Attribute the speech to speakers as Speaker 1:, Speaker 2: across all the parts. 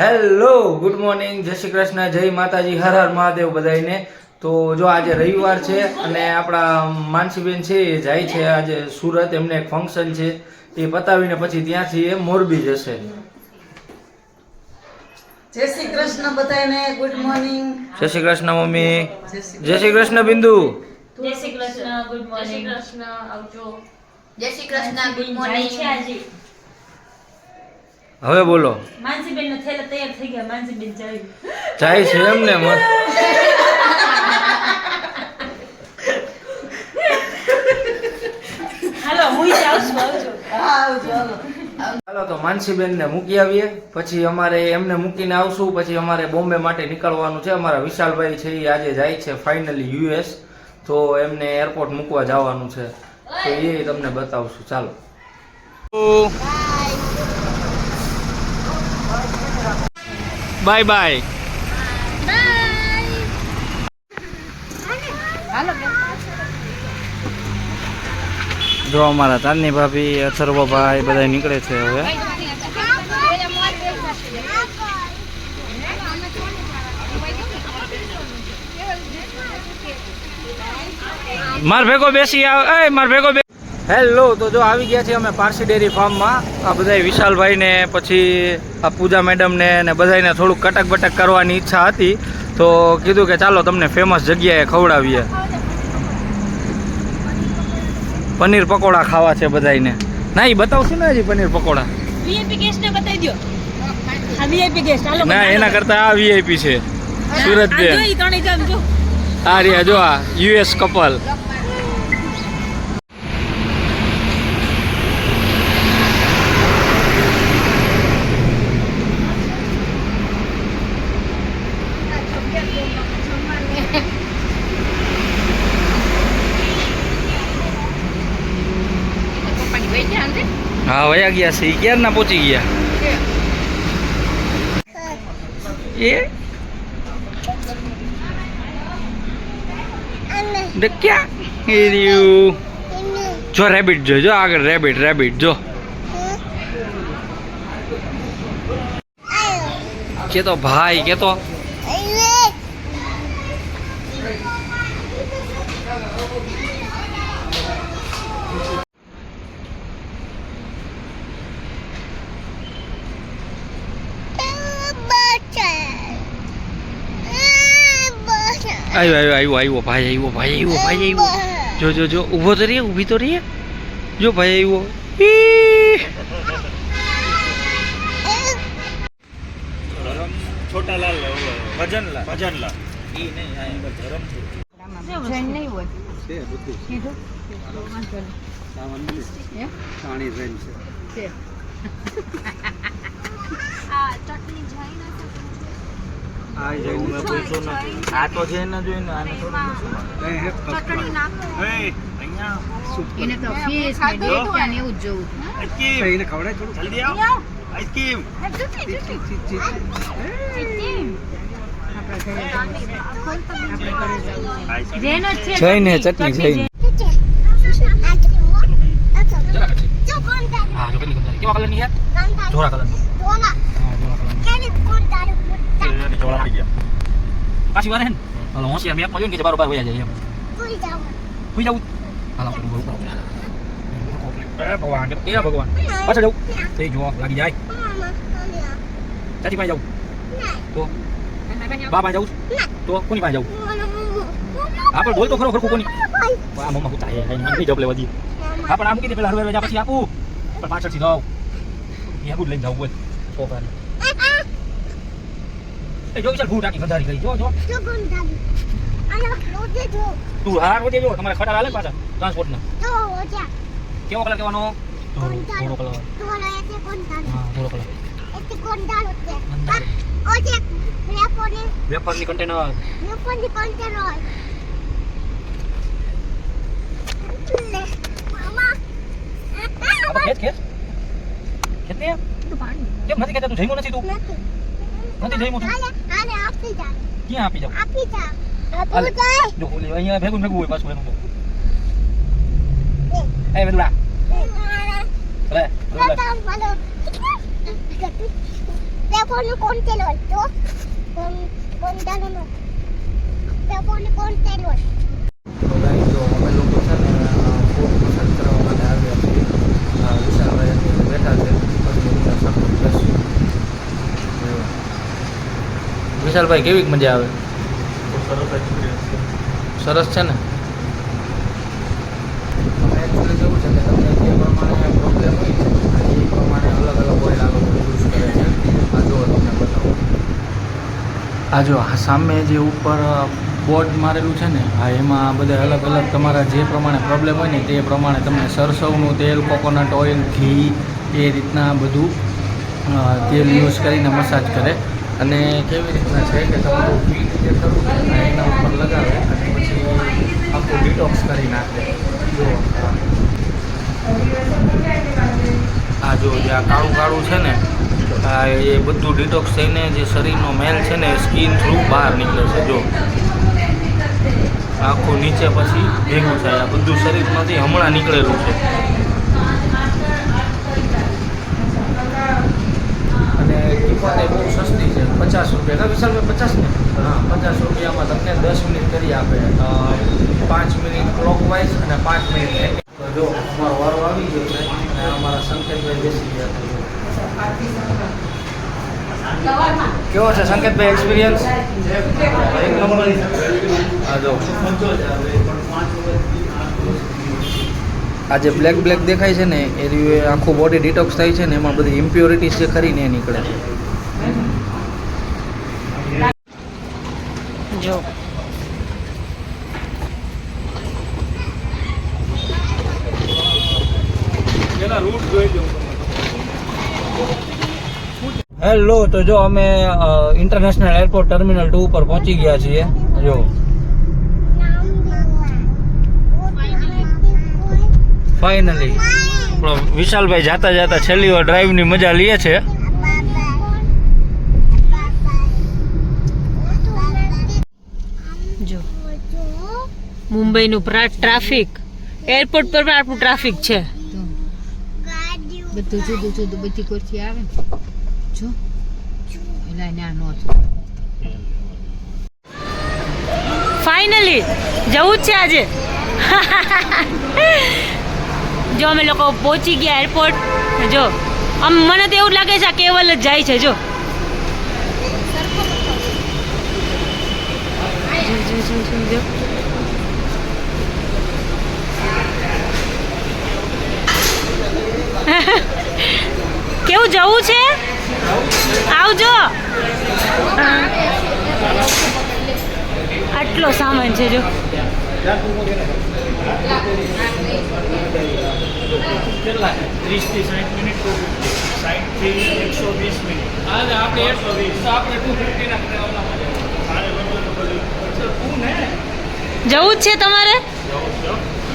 Speaker 1: Hello good morning જય શ્રી કૃષ્ણ જય માતાજી હર હર મહાદેવ બધાને તો જો આજે રવિવાર છે અને આપણા માનસીબેન છે એ જાય છે આજે સુરત. એમને એક ફંક્શન છે. એ પતાવીને પછી ત્યાંથી એ મોરબી જશે.
Speaker 2: જય શ્રી કૃષ્ણ બધાને ગુડ મોર્નિંગ
Speaker 1: જય શ્રી કૃષ્ણ મમ્મી.
Speaker 2: જય શ્રી
Speaker 1: કૃષ્ણ. બિંદુ.
Speaker 3: જય શ્રી કૃષ્ણ ગુડ
Speaker 4: જય શ્રી
Speaker 3: મોર્નિંગ
Speaker 4: કૃષ્ણ આવજો.
Speaker 5: જય શ્રી કૃષ્ણ ગુડ મોર્નિંગ
Speaker 3: છે આજે.
Speaker 1: હવે બોલો.
Speaker 3: માનસીબેન નો થેલા તૈયાર થઈ ગયા માનસીબેન જાય.
Speaker 1: જાય છે એમને મત.
Speaker 3: હાલો હું જાઉં આવજો.
Speaker 2: આવજો હાલો
Speaker 1: ચાલો તો માનસીબેન ને મૂકી આવીએ. પછી અમારે એમને મૂકીને આવશું. પછી અમારે બોમ્બે માટે નીકળવાનું છે. અમારા વિશાલભાઈ છે એ આજે જાય છે ફાઇનલી યુએસ તો એમને એરપોર્ટ મૂકવા જવાનું છે. તો એ તમને બતાવશું. ચાલો. Bye bye. જો અમારા તારની ભાભી અથર્વભાઈ બધા નીકળે છે હવે. માર ભેગો બેસી આવ, એ માર ભેગો હેલો તો જો આવી ગયા છીએ અમે પારસી ડેરી ફાર્મમાં. આ બધા વિશાલભાઈને પછી આ પૂજા મેડમ ને બધાને થોડુંક કટક બટક કરવાની ઈચ્છા હતી. તો કીધું કે ચાલો તમને ફેમસ જગ્યાએ ખવડાવીએ. પનીર પકોડા ખાવા છે બધાને ના એ બતાવશું ને હજી પનીર પકોડા?
Speaker 3: ને
Speaker 1: એના કરતા આ વીઆઈપી છે. સુરત આ રહ્યા જો આ યુએસ કપલ
Speaker 5: પપ્પાની વહી ગયા અંદર
Speaker 1: હા વયા ગયા છે. ઈ ક્યારના પહોંચી ગયા? એ? જો રેબિટ જો જો આગળ રેબિટ રેબિટ જો. કેતો ભાઈ કેતો? આવ્યો આવ્યો આવ્યો આવ્યો ભાઈ આવ્યો ભાઈ આવ્યો ભાઈ આવ્યો. જો જો જો ઊભો તો રહીએ ઊભી તો રહીએ. જો ભાઈ આવ્યો.
Speaker 6: છોટાલાલ ભજનલાલ. ભજનલાલ.
Speaker 5: જૈન નહીં હોય
Speaker 1: આ તો છે ને જોઈને આને
Speaker 5: એને તો ફીસ ને ડેટા ને એવું જોવું.
Speaker 6: Ice cream. જલ્દી આવ. Ice cream. Ice cream.
Speaker 3: જેનો
Speaker 1: જઈને ચટણી જઈને હા કલરની ગંધારી. કેવા કલરની છે? ધોળા કલરની
Speaker 6: ચોળા પડી ગયા
Speaker 1: પાછી વાર હે ને હાલો હોશિયાર મેં જોઈને કે બારોબાર વયા જાય jauh. Kalau જાવું હાલો કરું બહુ એ ભગવાન એ ભગવાન પાછળ જાઉં તે જો લાગી જાય ચાચી પાસે જાઉં તો બા પાસે જાઉં તો કોની પાસે જાઉં હા પણ બોલ તો ખરો ખરખું કોની આ મમ્મા હું થાય મને નહીં જપ લેવા દી હા પણ આ મૂકી દે પેલા હરવે જા પછી આપું પણ પાછળથી જાવ એ આગળ લઈને જાવ બોલ છોકરાને એ જો વિશાલ ગઈ. જો જો. તું હાર જો તમારે ખટાર હાલે પાછા ટ્રાન્સપોર્ટ ના. કેવો કલર કેવાનો થોડો કલર હા થોડો કલર વેફરની કન્ટેનર ખેત ખેત? ખેત ને કેમ નથી તું જમ્યો નથી તું? નથી જમ્યો તું ક્યાં આપી જાવ હાલે. જો ઓલી અહીંયા ભેગું ભેગું હોય પાછું એનું તો એ વેદલા લે વેદલા
Speaker 4: Telepone con telur tu. Con con dalam tu. Telepone con telur.
Speaker 1: તો ગાઈ જો અમે લોકો છે ને અ, ફૂડ પસંદ કરવા માટે આવ્યા છીએ અ, વિશાલભાઈ અત્યારે બેઠા છે પછી એમને સપોર્ટ કરશું જો. વિશાલભાઈ કેવી મજા આવે? સરસ છે. ને? અમે એકચ્યુઅલી છે કે તમને જે પ્રમાણે પ્રોબ્લેમ હોય એ પ્રમાણે અલગ અલગ ઓઇલ આ યુઝ કરે છે. આ જો તમને બતાવો. આ જો સામે જે ઉપર બોર્ડ મારેલું છે ને હા એમાં બધા અલગ અલગ તમારા જે પ્રમાણે પ્રોબ્લેમ હોય ને તે પ્રમાણે તમને સરસવનું તેલ કોકોનટ ઓઇલ ઘી એ રીતના બધું તેલ યુઝ કરીને મસાજ કરે. અને કેવી રીતના છે કે તમારું પીઠ જે ખરું ને એના ઉપર લગાવે અને પછી આખું ડિટોક્સ કરી નાખે. જો આ. જો જે આ કાળું કાળું છે ને, આ એ બધું ડિટોક્સ થઈને જે શરીરનો મેલ છે ને સ્કિન થ્રુ બહાર નીકળે છે જો આખું નીચે પછી ભેગું થાય. આ બધું શરીરમાંથી હમણાં નીકળેલું છે. અને કિંમત એ બહુ સસ્તી પચાસ રૂપિયા. ના વિશાલભાઈ, પચાસ ને હા, પચાસ રૂપિયામાં તમને દસ મિનિટ કરી આપે. પાંચ મિનિટ ક્લોકવાઇઝ અને પાંચ મિનિટ જો, અમારો વારો આવી ગયો છે અને અમારા સંકેતભાઈ બેસી ગયા કેવો છે સંકેતભાઈ એક્સપિરિયન્સ એક નંબર. હા, જો. આ જે બ્લેક બ્લેક દેખાય છે ને એ આખું બોડી ડિટોક્સ થાય છે ને, એમાં બધી ઇમ્પ્યોરિટીઝ જે ખરી ને નીકળે છે.
Speaker 3: જો.
Speaker 7: હેલો તો જો અમે ઇન્ટરનેશનલ એરપોર્ટ ટર્મિનલ ટુ ઉપર પહોંચી ગયા છીએ. જો. ફાઇનલી વિશાલભાઈ જાતા જાતા છેલ્લી વાર ડ્રાઈવની મજા લે છે
Speaker 3: જો મુંબઈનું ટ્રાફિક. એરપોર્ટ પર પણ આટલું ટ્રાફિક છે.
Speaker 8: બધું જુદું જુદું બધી ખુરશી આવે ને. જો. એલા ના નો
Speaker 3: ફાઇનલી જવું જ છે આજે. જો અમે લોકો પહોંચી ગયા એરપોર્ટ જો. આમ મને તો એવું લાગે છે આ કેવલ જ જાય છે જો જો, જો, જો, જો, જવું છે? આવજો. આટલો સામાન છે જો.
Speaker 7: કેટલા? ત્રીસથી સાઠ મિનિટ સાઠથી એકસો વીસ મિનિટ. હા આપણે એકસો વીસ. તો આપણે ટુ ફિફ્ટીના
Speaker 3: જવું. જ છે તમારે?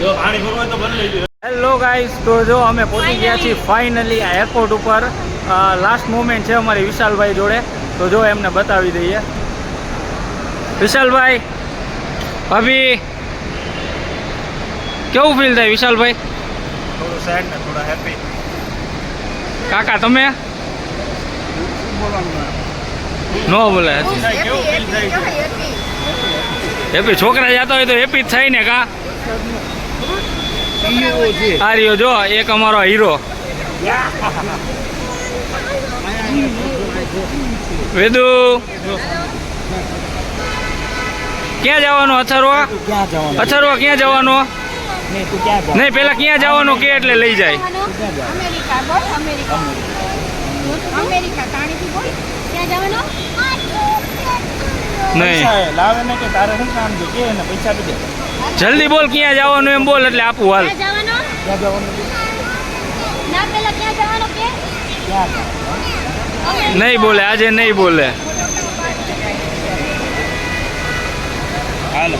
Speaker 6: જો પાણી ભરવું તો ભરી લેજો.
Speaker 7: હેલો ગાઈસ તો જો અમે પહોંચી ગયા છીએ ફાઇનલી આ એરપોર્ટ ઉપર. લાસ્ટ મોમેન્ટ છે અમારી વિશાલભાઈ જોડે. તો જો એમને બતાવી દઈએ. વિશાલભાઈ ભાભી કેવું ફીલ થાય વિશાલભાઈ?
Speaker 6: થોડું સેડ ને થોડા હેપી
Speaker 7: કાકા તમે? નો બોલે હજી
Speaker 6: કેવું ફીલ થાય?
Speaker 7: હેપી છોકરા જતા હોય તો હેપી જ થાય ને કા? આ રહ્યો જો એક અમારો હીરો વેદુ. ક્યાં જવાનું અથર્વા? અથર્વા ક્યાં જવાનું? નહીં પેલા ક્યાં જવાનું કે એટલે લઈ જાય. નહીં.
Speaker 6: લાવે ને કે તારે શું કામ છે? કે પૈસા દે.
Speaker 7: જલ્દી બોલ ક્યાં જવાનું એમ બોલ એટલે આપું હાલ.
Speaker 4: ક્યાં જવાનું?
Speaker 6: ક્યાં જવાનું?
Speaker 4: ના પેલા ક્યાં જવાનું કે?
Speaker 7: નહીં બોલે આજે નહીં બોલે.
Speaker 6: હાલો.